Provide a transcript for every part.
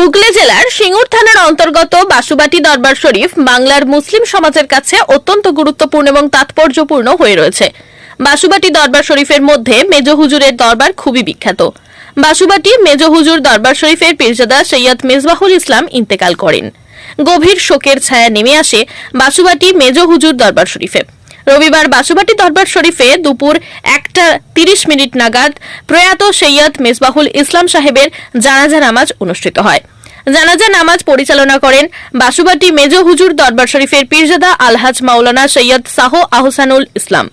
হুগলি জেলার সিঙ্গুর থানার অন্তর্গত বাসুবাটি দরবার শরীফ বাংলার মুসলিম সমাজের কাছে অত্যন্ত গুরুত্বপূর্ণ এবং তাৎপর্যপূর্ণ হয়ে রয়েছে। বাসুবাটি দরবার শরীফের মধ্যে মেজ হুজুরের দরবার খুবই বিখ্যাত। বাসুবাটি মেজ হুজুর দরবার শরীফের পীরজাদা সৈয়দ মেজবাহুল ইসলাম ইন্তেকাল করেন। গভীর শোকের ছায়া নেমে আসে বাসুবাটি মেজ হুজুর দরবার শরীফে। রবিবার বাসুবাটি দরবার শরীফে দুপুর একটা তিরিশ মিনিট নাগাদ প্রয়াত সৈয়দ মেজবাহুল ইসলাম সাহেবের জানাজা নামাজ অনুষ্ঠিত হয়। জানাজা নামাজ পরিচালনা করেন বাসুবাটি মেজ হুজুর দরবার শরীফের পীরজাদা আলহাজ মাওলানা সৈয়দ শাহ আহসানুল ইসলাম।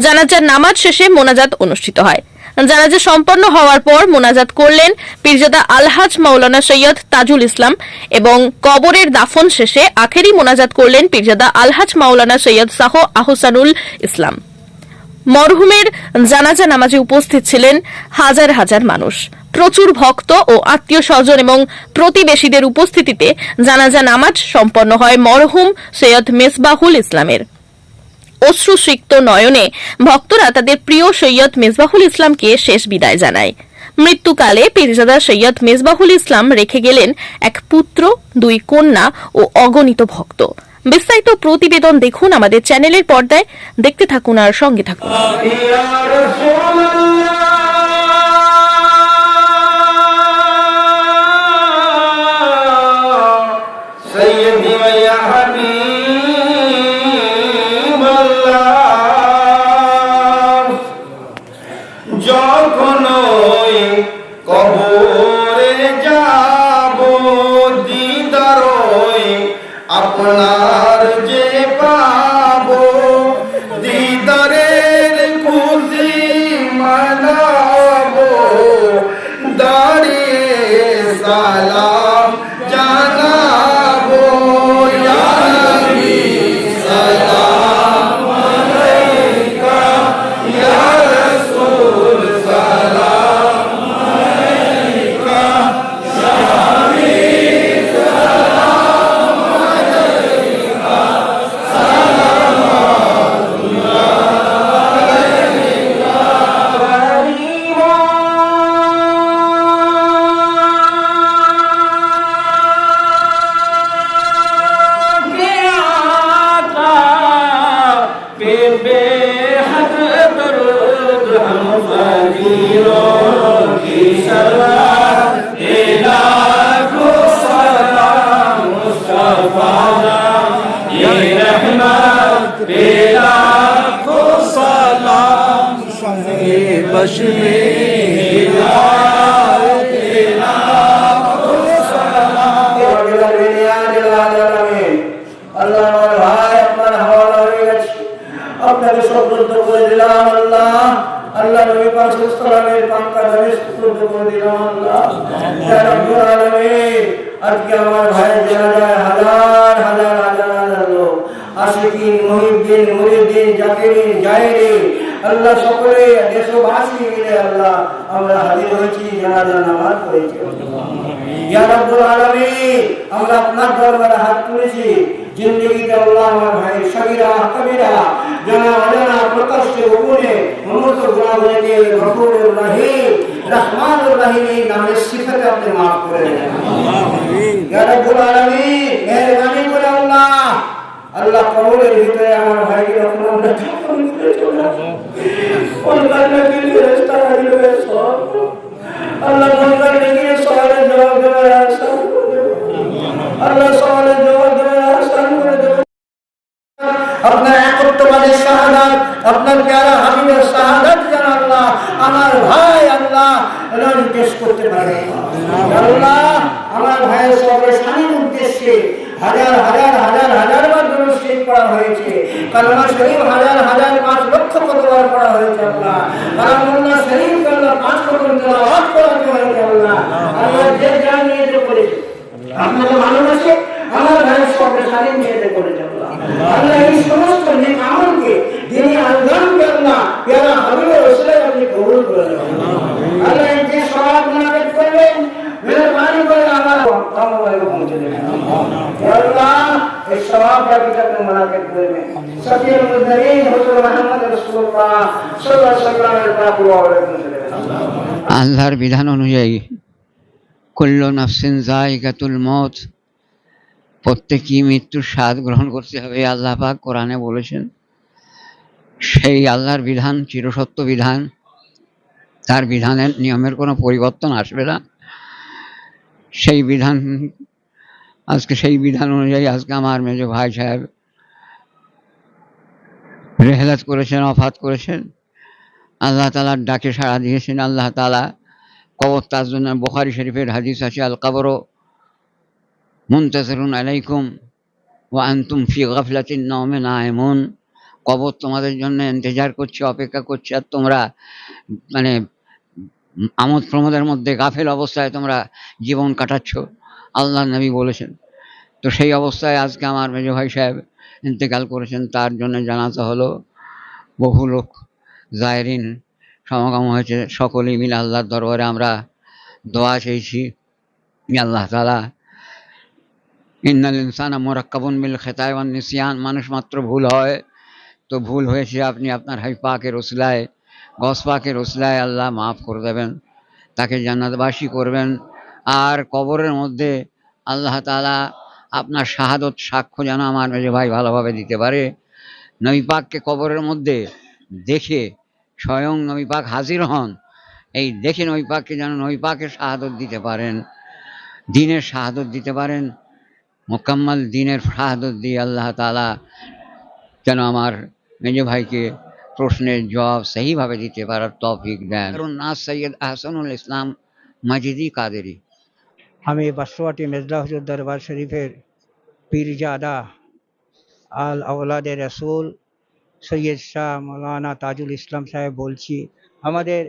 জানাজার নামাজ শেষে মোনাজাত অনুষ্ঠিত হয়। জানাজা সম্পন্ন হওয়ার পর মোনাজাত করলেন, পীরজাদা আলহাজ মাওলানা সৈয়দ তাজুল ইসলাম এবং কবরের দাফন শেষে আখেরি মোনাজাত করলেন পীরজাদা আলহাজ মাওলানা সৈয়দ শাহ আহসানুল ইসলাম। মরহুমের জানাজা নামাজে উপস্থিত ছিলেন হাজার হাজার মানুষ। প্রচুর ভক্ত ও আত্মীয় স্বজন এবং প্রতিবেশীদের উপস্থিতিতে জানাজা নামাজ সম্পন্ন হয় মরহুম সৈয়দ মেসবাহুল ইসলামের। অশ্রুসিক্ত নয়নে ভক্তরা তাদের প্রিয় সৈয়দ মেজবাহুল ইসলামকে শেষ বিদায় জানায়। মৃত্যুকালে পীরজাদা সৈয়দ মেজবাহুল ইসলাম রেখে গেলেন এক পুত্র, দুই কন্যা ও অগণিত ভক্ত। বিস্তারিত প্রতিবেদন দেখুন আমাদের চ্যানেলের পর্দায়। দেখতে থাকুন আর সঙ্গে থাকুন। আপনাকে সবরুদ্ধ করে ইয়া আজকে আমার ভাইয়ের জানাজায় জাকিরিন জাহিরিন আল্লাহ সকলে দেশবাসী মিলে আল্লাহ আমরা হাজির হয়েছি জানাজা নামাজ পড়েছি। ইয়া রাব্বুল আলামিন আমরা আপনার দরবারে হাত তুলেছি। জিন্দগিতে আল্লাহ আমার ভাই সগীরা কবিরা জানা অজানা প্রকাশ্যে গোপনে সমস্ত গুণাগুণকে গফুরুর রহিম রহমানুর রহিম এই নামের সিফাতে আপনি মাফ করে দেন। ইয়া রাব্বুল আলামিন মেহেরবানি আল্লাহ কবরের ভিতরে আমার আমার ভাই আল্লাহ করতে পারে। আল্লাহ আমার ভাইয়ের সবের স্বামীর উদ্দেশ্যে হাজার হাজার হাজার হাজার শরীফ করা হয়েছে। কালমা শরীফ হাজার হাজার পাঁচ লক্ষ কতবার করা হয়েছে কালামুল্লাহ শরীফ আল্লাহ পাঁচ কত তেলাওয়াত করাতে হয়েছে আল্লাহ। যে যা নিয়ে করেছে। আপনাকে ভালোবাসে, আমার ভাইয়ের সবের স্বাধীন নিয়ে করেছে আল্লাহ। আল্লাহ এই সমস্ত নেক আমলকে যিনি আল্লাহকে আল্লাহ পেয়ারা হাবিবের রসুলের আপনি কবুল করে নেবেন আল্লাহ এই যে সওয়াব মুনাফিক করবেন মেহরবানি করে আমার কমলে পৌঁছে দেবেন ইয়া আল্লাহ এই সওয়াবটা কি আপনি মুনাফিক করবেন সফিউল মুজরিন হুজুর মুহাম্মদ রাসূলুল্লাহ সাল্লাল্লাহু আলাইহি ওয়াসাল্লামের পাক ওয়া পৌঁছে দেবেন আল্লাহর বিধান অনুযায়ী কুল্ল নাফসিন জায়গাতুল মত প্রত্যেকই মৃত্যুর স্বাদ গ্রহণ করতে হবে, আল্লাহ পাক কোরআনে বলেছেন। সেই আল্লাহর বিধান চিরসত্য বিধান, তার বিধানের নিয়মের কোনো পরিবর্তন আসবে না। সেই বিধান, আজকে সেই বিধান অনুযায়ী আজকে আমার মেজ ভাই সাহেব রেহলাত করেছেন, অফাত করেছেন। আল্লাহ তালার ডাকে সাড়া দিয়েছেন। আল্লাহ তালা কবর তার জন্য বোখারি শরীফের হাদিস আছে আল কবর মুনতাজরুন আলাইকুম ও আন্তুম ফি গাফলাতিন নমে না এমন কবর তোমাদের জন্য ইন্তজার করছে, অপেক্ষা করছে। আর তোমরা মানে আমোদ প্রমোদের মধ্যে গাফেল অবস্থায় তোমরা জীবন কাটাচ্ছ আল্লাহ নবী বলেছেন। তো সেই অবস্থায় আজকে আমার মেজ ভাই সাহেব ইন্তেকাল করেছেন, তার জন্য জানাতে হলো। বহু লোক জায়রিন সমাগম হয়েছে, সকলেই মিলে আল্লাহর দরবারে আমরা দোয়া চেয়েছি আল্লাহ তালা ইন্নাল ইনসান মোরাক্কাবুন মিল খেতায় ওয়ান নিসিয়ান। মানুষ মাত্র ভুল হয়, তো ভুল হয়েছে আপনি আপনার হাই পাকের ওসলায়, গস পাকের ওসলায় আল্লাহ মাফ করে দেবেন, তাকে জান্নাতবাসী করবেন। আর কবরের মধ্যে আল্লাহ তালা আপনার শাহাদত সাক্ষ্য যেন আমার মেজে ভাই ভালোভাবে দিতে পারে। নবী পাককে কবরের মধ্যে দেখে স্বয়ং নবী পাক হাজির হন। এই দেখে নবী পাককে যেন নবী পাকের শাহাদত দিতে পারেন, দিনের শাহাদত দিতে পারেন, মোকাম্মল দিনের শাহাদত দিয়ে আল্লাহ তালা যেন আমার মেজে ভাইকে প্রশ্নের জবাব সেইভাবে দিতে পারার তৌফিক দেন। কারণ নাস সৈয়দ আহসানুল ইসলাম মাজিদি কাদেরি। আমি বাসওয়াটি মেজলা হুজুর দরবার শরীফের পীরজাদা আল আওলাদের রসুল সৈয়দ শাহ মৌলানা তাজুল ইসলাম সাহেব বলছি, আমাদের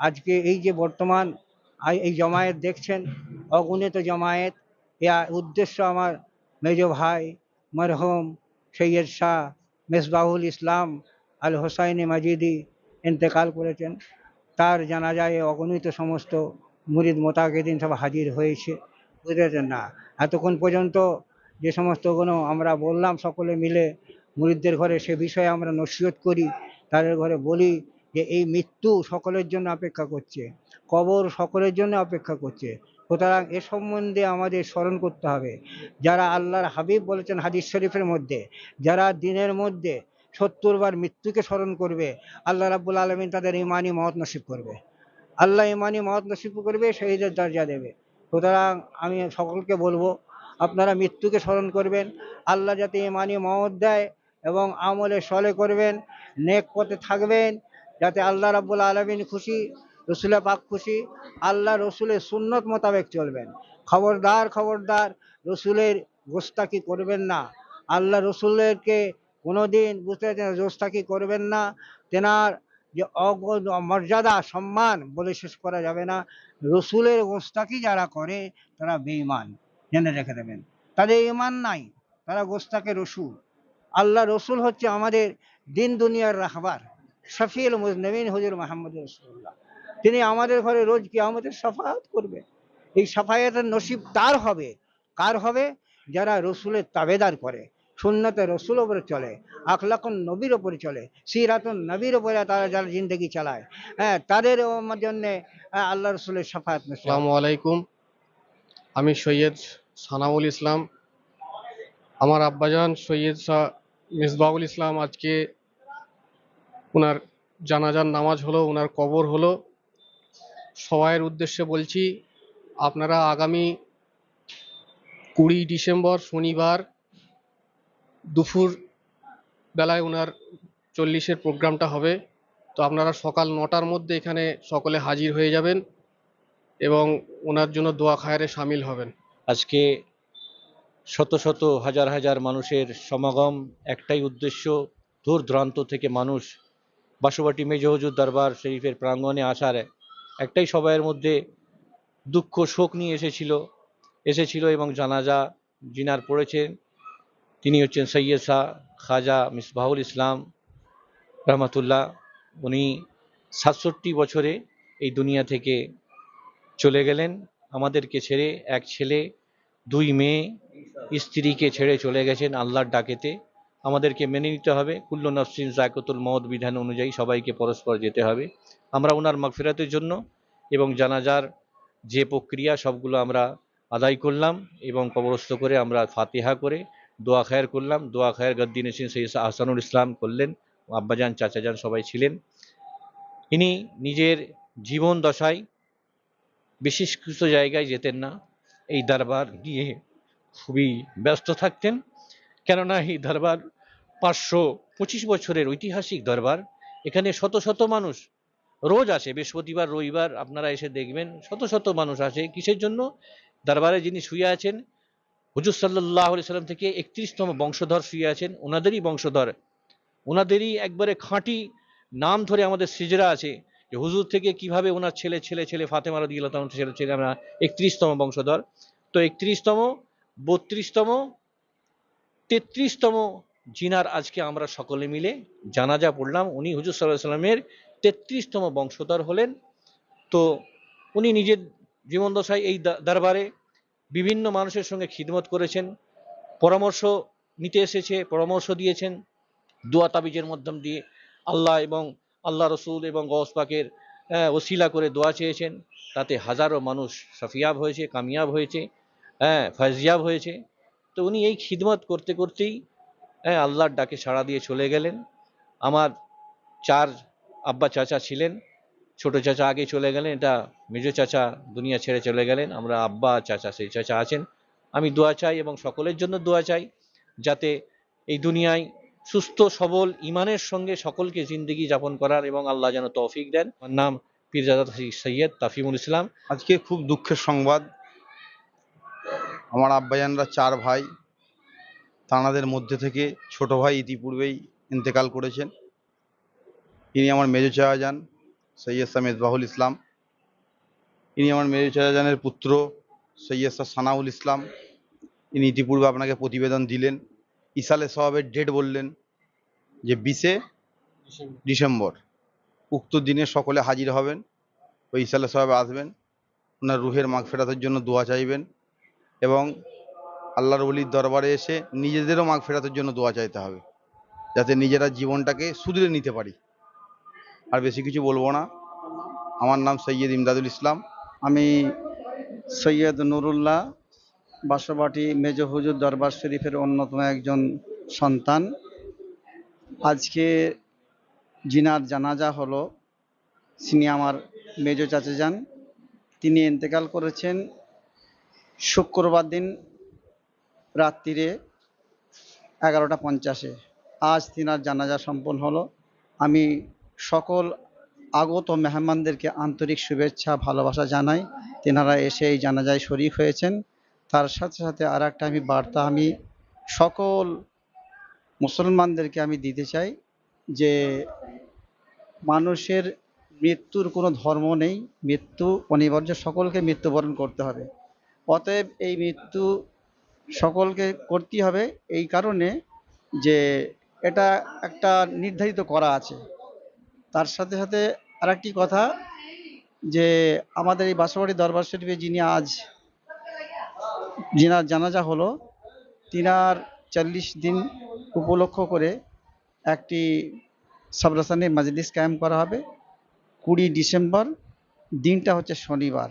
আজকে এই যে বর্তমান এই জমায়েত দেখছেন, অগণিত জমায়েত এর উদ্দেশ্য আমার মেজ ভাই মরহুম সৈয়দ শাহ মেসবাহুল ইসলাম আল হোসাইনি মাজিদি ইন্তেকাল করেছেন, তার জানাজায় অগণিত সমস্ত মুরিদ মোতাকেদিন সব হাজির হয়েছে। বুঝেছেন না? এতক্ষণ পর্যন্ত যে সমস্তগুলো আমরা বললাম সকলে মিলে মুরিদদের ঘরে সে বিষয়ে আমরা নসিহত করি, তাদের ঘরে বলি যে এই মৃত্যু সকলের জন্য অপেক্ষা করছে, কবর সকলের জন্য অপেক্ষা করছে। সুতরাং এ সম্বন্ধে আমাদের স্মরণ করতে হবে। যারা আল্লাহর হাবিব বলেছেন হাদিস শরীফের মধ্যে, যারা দিনের মধ্যে সত্তর বার মৃত্যুকে স্মরণ করবে, আল্লাহ রাব্বুল আলমিন তাদের ইমানি মহৎ নসিব করবে। আল্লাহ ইমানি মহৎ নসিব করবে শহীদের দরজা দেবে। সুতরাং আমি সকলকে বলব, আপনারা মৃত্যুকে স্মরণ করবেন, আল্লাহ যাতে ইমানি মহৎ দেয় এবং আমলে সলে করবেন, নেক পথে থাকবেন, যাতে আল্লাহ রাব্বুল আলমিন খুশি, রসুলের পাক খুশি, আল্লাহ রসুলের সুন্নত মোতাবেক চলবেন। খবরদার খবরদার, রসুলের গোস্তাকি করবেন না। আল্লাহ রসুলেরকে কোনোদিন বুঝতে গোস্তাকি করবেন না। তেনার যে অগ- মর্যাদা সম্মান বলে শেষ করা যাবে না। রসুলের গোস্তাকি যারা করে, তারা বেঈমান। জেনে রেখে দেবেন। তাদের ইমান নাই, তারা গোস্তাকে রসুল। আল্লাহ রসুল হচ্ছে আমাদের দিন দুনিয়ার রাহবার, শফিউল মুজনবিন হুজুর মাহমুদ রসুল্লাহ তিনি আমাদের ঘরে রোজ কি আমাদের সাফায়াত করবে। এই সাফায়াতের নসিব তার হবে? কার হবে? যারা রসুলের তাবেদার করে। সুন্নতে রসুল ওপরে চলে, আখলাকুন নবীর ওপরে চলে, সিরাতুন নবীর ওপরে তারা যারা জিন্দগি চালায়। হ্যাঁ তাদের জন্য আল্লাহ রসুলের সাফায়াত আসসালামু আলাইকুম। আমি সৈয়দ সানাউল ইসলাম। আমার আব্বাজান সৈয়দ শাহ মিসবাউল ইসলাম আজকে ওনার জানাজার নামাজ হলো ওনার কবর হলো। সবাইয়ের উদ্দেশ্যে বলছি, আপনারা আগামী কুড়ি ডিসেম্বর শনিবার দুপুর বেলায় ওনার চল্লিশের প্রোগ্রামটা হবে। তো আপনারা সকাল নটার মধ্যে এখানে সকলে হাজির হয়ে যাবেন এবং ওনার জন্য দোয়া খায়ারে সামিল হবেন। আজকে শত শত হাজার হাজার মানুষের সমাগম একটাই উদ্দেশ্য দূর দূরান্ত থেকে মানুষ বাসুবাটি মেজহজুর দরবার শরীফের প্রাঙ্গণে আসার। একটাই সবাইয়ের মধ্যে দুঃখ শোক নিয়ে এসেছিল এসেছিল এবং জানাজা জিনার পড়েছেন। তিনি হচ্ছেন সৈয়দ শাহ খাজা মিসবাহুল ইসলাম রহমতুল্লাহ। উনি সাতষট্টি বছরে এই দুনিয়া থেকে চলে গেলেন। আমাদেরকে ছেড়ে এক ছেলে, দুই মেয়ে স্ত্রীকে ছেড়ে চলে গেছেন আল্লাহর ডাকেতে। আমাদেরকে মেনে নিতে হবে। কুল্ল নফসিন জাকতুল মদ বিধান অনুযায়ী সবাইকে পরস্পর যেতে হবে। আমরা ওনার মাগফিরাতের জন্য এবং জানাজার যে প্রক্রিয়া, সবগুলো আমরা আদায় করলাম এবং কবরস্থ করে আমরা ফাতিহা করে দোয়া খায়ের করলাম, দোয়া খায়ের গদ্দিন এসেছেন সেই আহসানুল ইসলাম করলেন আব্বাজান, চাচাজান সবাই ছিলেন। ইনি নিজের জীবন দশায় বিশেষ কিছু জায়গায় যেতেন না, এই দরবার নিয়ে খুবই ব্যস্ত থাকতেন। কেননা এই দরবার পাঁচশো পঁচিশ বছরের ঐতিহাসিক দরবার, এখানে শত শত মানুষ রোজ আসে, বৃহস্পতিবার, রবিবার, আপনারা এসে দেখবেন, শত শত মানুষ আসে। কিসের জন্য? দরবারে যিনি শুয়ে আছেন হুজুর সাল্লাহ সাল্লাম থেকে একত্রিশতম বংশধর শুয়ে আছেন। ওনাদেরই বংশধর। ওনাদেরই একবারে খাঁটি নাম ধরে আমাদের সিজরা আছে যে হুজুর থেকে কীভাবে ওনার ছেলে ছেলে ছেলে ফাতেমা রদি আল্লাহ ছেলে ছেলে আমরা একত্রিশতম বংশধর। তো একত্রিশতম, বত্রিশতম, তেত্রিশতম জিনার আজকে আমরা সকলে মিলে জানাজা পড়লাম। উনি হুজুর সাল্লাহ সাল্লামের তেত্রিশতম বংশধর হলেন। তো উনি নিজের জীবনদশায় এই দরবারে বিভিন্ন মানুষের সঙ্গে খিদমত করেছেন পরামর্শ নিতে এসেছে পরামর্শ দিয়েছেন দোয়া তাবিজের মাধ্যম দিয়ে আল্লাহ এবং আল্লাহ রসুল এবং গস পাকের আহ, ওসিলা করে দোয়া চেয়েছেন তাতে হাজারো মানুষ সফিয়াব হয়েছে কামিয়াব হয়েছে হ্যাঁ ফয়জিয়াব হয়েছে। তো উনি এই খিদমত করতে করতেই হ্যাঁ আল্লাহর ডাকে সাড়া দিয়ে চলে গেলেন। আমার চার আব্বা চাচা ছিলেন ছোট চাচা আগে চলে গেলেন, এটা মেজো চাচা দুনিয়া ছেড়ে চলে গেলেন, আমরা আব্বা, চাচা সেই চাচা আছেন। আমি দোয়া চাই এবং সকলের জন্য দোয়া চাই যাতে এই দুনিয়ায় সুস্থ, সবল ইমানের সঙ্গে সকলকে জিন্দগি যাপন করার এবং আল্লাহ যেন তৌফিক দেন। আমার নাম পীরজাদা সৈয়দ তাফিমুল ইসলাম। আজকে খুব দুঃখের সংবাদ। আমার আব্বাজানরা চার ভাই তাঁদের মধ্যে থেকে ছোট ভাই ইতিপূর্বেই ইন্তেকাল করেছেন। তিনি আমার মেজো চাচাজান। সৈয়দ শাহ মেজবাহুল ইসলাম। ইনি আমার মেজো চাচাজানের পুত্র, সৈয়দ শাহ সানাউল ইসলাম। ইনি ইতিপূর্বে আপনাকে প্রতিবেদন দিলেন। ইসালে সবাবের ডেট বললেন যে বিশে ডিসেম্বর। উক্ত দিনে সকলে হাজির হবেন, ওই ইসালে সবাবে আসবেন, ওনার রুহের মাগ ফেরাতের জন্য দোয়া চাইবেন এবং আল্লাহর ওলির দরবারে এসে নিজেদেরও মাগ ফেরাতের জন্য দোয়া চাইতে হবে, যাতে নিজেরা জীবনটাকে শুধরে নিতে পারি। আর বেশি কিছু বলব না। আমার নাম সৈয়দ ইমদাদুল ইসলাম। আমি সৈয়দ নুরুল্লাহ বাসবাটি মেজ হুজুর দরবার শরীফের অন্যতম একজন সন্তান। আজকে জিনার জানাজা হলো। তিনি আমার মেজ চাচা যান। তিনি ইন্তেকাল করেছেন শুক্রবার দিন রাত্রিরে এগারোটা পঞ্চাশে। আজ তিনার জানাজা সম্পন্ন হলো। আমি সকল আগত মেহমানদেরকে আন্তরিক শুভেচ্ছা, ভালোবাসা জানাই। তেনারা এসে এই জানাজায় শরিক হয়েছেন। তার সাথে সাথে আর একটা আমি বার্তা আমি সকল মুসলমানদেরকে আমি দিতে চাই যে মানুষের মৃত্যুর কোনো ধর্ম নেই, মৃত্যু অনিবার্য, সকলকে মৃত্যুবরণ করতে হবে। অতএব এই মৃত্যু সকলকে করতেই হবে। এই কারণে যে এটা একটা নির্ধারিত করা আছে। তার সাথে সাথে আরেকটি কথা যে আমাদের এই বাসাবাড়ি দরবার শরীফে যিনি আজ যিনার জানাজা হলো, তিনার চল্লিশ দিন উপলক্ষ করে একটি সবরাসানি মাজলিস কায়েম করা হবে। কুড়ি ডিসেম্বর দিনটা হচ্ছে শনিবার।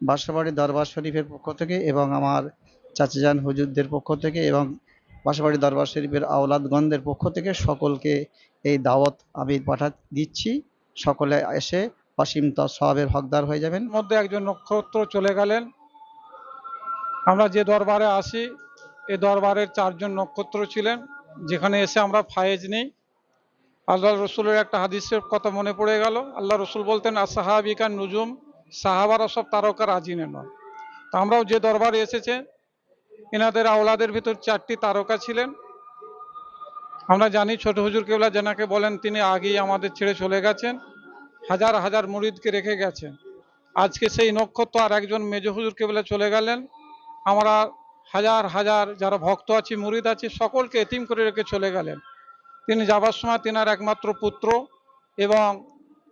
বাসাবাড়ি দরবার শরীফের পক্ষ থেকে এবং আমার চাচাজান হুজুরদের পক্ষ থেকে এবং বাসাবাড়ি দরবার শরীফের আওলাদগণদের পক্ষ থেকে সকলকে এই দাওয়াত আমি পাঠা দিচ্ছি। সকলে এসে অসীম তার সবের হকদার হয়ে যাবেন। মধ্যে একজন নক্ষত্র চলে গেলেন। আমরা যে দরবারে আসি এ দরবারের চারজন নক্ষত্র ছিলেন। যেখানে এসে আমরা ফায়েজ নিই। আল্লাহ রসুলের একটা হাদিসের কথা মনে পড়ে গেল। আল্লাহ রসুল বলতেন আসাহাবিকার নুজুম, সাহাবারা সব তারকার আজিনে নয় তা আমরাও যে দরবারে এসেছে এনাদের আওলাদের ভিতর চারটি তারকা ছিলেন। আমরা জানি ছোট হুজুর কেবলা যেনাকে বলেন, তিনি আগেই আমাদের ছেড়ে চলে গেছেন, হাজার হাজার মুরিদকে রেখে গেছেন। আজকে সেই নক্ষত্র আর একজন মেজ হুজুর কেবলা চলে গেলেন। আমরা হাজার হাজার যারা ভক্ত আছি, মুরিদ আছি, সকলকে এতিম করে রেখে চলে গেলেন। তিনি যাবার সময় তিনার একমাত্র পুত্র এবং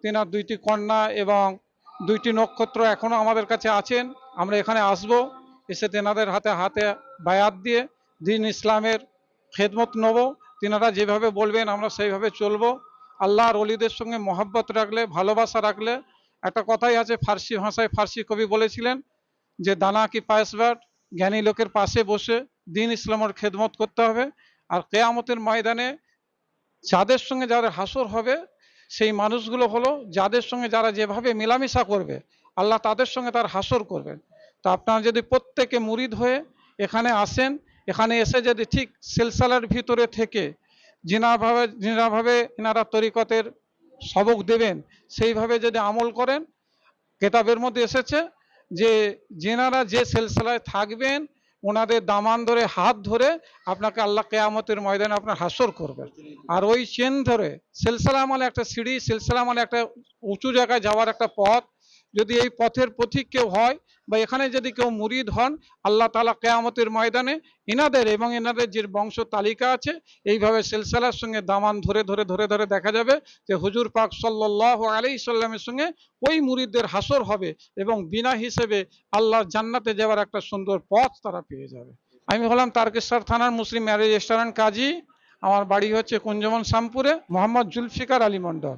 তিনার দুইটি কন্যা এবং দুইটি নক্ষত্র এখনও আমাদের কাছে আছেন। আমরা এখানে আসব। এসে তেনাদের হাতে হাতে বায়াত দিয়ে দিন ইসলামের খেদমত নেব। তিনারা যেভাবে বলবেন, আমরা সেইভাবে চলবো। আল্লাহর অলিদের সঙ্গে মহাব্বত রাখলে, ভালোবাসা রাখলে, একটা কথাই আছে, ফার্সি ভাষায় ফার্সি কবি বলেছিলেন যে, দানা কি পায়েসবাট জ্ঞানী লোকের পাশে বসে দিন ইসলামের খেদমত করতে হবে। আর কেয়ামতের ময়দানে যাদের সঙ্গে যাদের হাসর হবে, সেই মানুষগুলো হলো যাদের সঙ্গে যারা যেভাবে মেলামেশা করবে, আল্লাহ তাদের সঙ্গে তার হাসর করবেন। তো আপনারা যদি প্রত্যেকে মুরিদ হয়ে এখানে আসেন, এখানে এসে যদি ঠিক সিলসিলার ভিতরে থেকে যেনাভাবে যেনাভাবে এনারা তরিকতের সবক দেবেন, সেইভাবে যদি আমল করেন, কেতাবের মধ্যে এসেছে যে যেনারা যে সিলসিলায় থাকবেন, ওনাদের দামান ধরে, হাত ধরে আপনাকে আল্লাহ কেয়ামতের ময়দানে আপনার হাসর করবেন। আর ওই চেন ধরে সিলসিলা মানে একটা সিঁড়ি, সিলসিলা মানে একটা উঁচু জায়গায় যাওয়ার একটা পথ যদি এই পথের পথিক কেউ হয় বা এখানে যদি কেউ মুরিদ হন, আল্লাহ তালা কেয়ামতের ময়দানে এনাদের এবং এনাদের যে বংশ তালিকা আছে, এইভাবে সিলসিলার সঙ্গে দামান ধরে ধরে ধরে ধরে দেখা যাবে যে হুজুর পাক সাল্লাহ আলি সাল্লামের সঙ্গে ওই মুরিদদের হাসর হবে এবং বিনা হিসেবে আল্লাহ জান্নাতে যাওয়ার একটা সুন্দর পথ তারা পেয়ে যাবে। আমি হলাম তারকেশ্বর থানার মুসলিম ম্যারেজ রেস্টুরেন্ট কাজী। আমার বাড়ি হচ্ছে কুঞ্জমন শামপুরে মোহাম্মদ জুলফিকার আলী মন্ডল